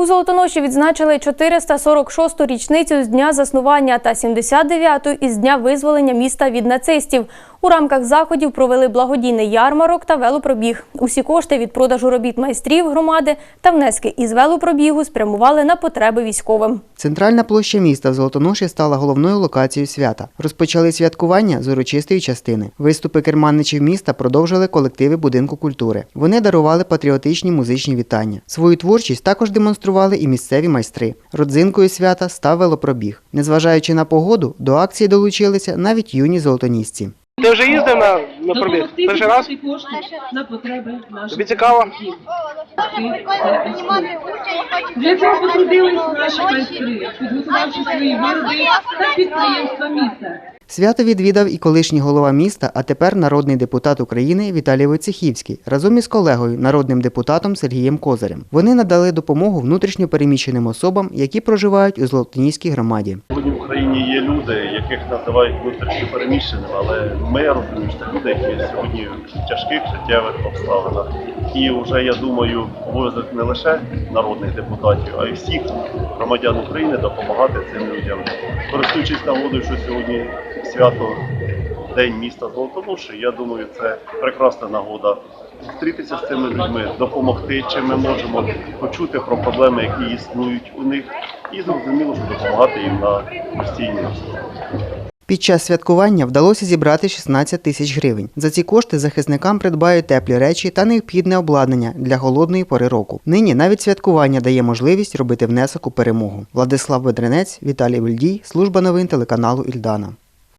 У Золотоноші відзначили 446-ту річницю з дня заснування та 79-ту із дня визволення міста від нацистів. У рамках заходів провели благодійний ярмарок та велопробіг. Усі кошти від продажу робіт майстрів громади та внески із велопробігу спрямували на потреби військовим. Центральна площа міста в Золотоноші стала головною локацією свята. Розпочали святкування з урочистої частини. Виступи керманичів міста продовжили колективи будинку культури. Вони дарували патріотичні музичні вітання. Свою творчість також демонстрували і місцеві майстри. Родзинкою свята став велопробіг. Незважаючи на погоду, до акції долучилися навіть юні золотонісці. Ти вже їздив на, на пробіг? Перший раз? кошти на потреби наших Тобі цікаво? Для цього потрудились наші майстри, підготувавши свої вироби та підприємства міста. Свято відвідав і колишній голова міста, а тепер народний депутат України Віталій Войцехівський разом із колегою, народним депутатом Сергієм Козарем. Вони надали допомогу внутрішньо переміщеним особам, які проживають у Золотоніській громаді. Україні є люди, яких називають внутрішньо переміщеними, але ми розуміємо, що люди, які сьогодні в тяжких життєвих обставинах. І вже я думаю, обов'язок не лише народних депутатів, а й всіх громадян України допомагати цим людям. Користуючись нагодою, що сьогодні свято День міста Золотоноші, я думаю, це прекрасна нагода зустрітися з цими людьми, допомогти, чим ми можемо почути про проблеми, які існують у них, і зрозуміло, що допомагати їм на постійній основі. Під час святкування вдалося зібрати 16 тисяч гривень. За ці кошти захисникам придбають теплі речі та необхідне обладнання для голодної пори року. Нині навіть святкування дає можливість робити внесок у перемогу. Владислав Бедренець, Віталій Вельдій, служба новин телеканалу Ільдана.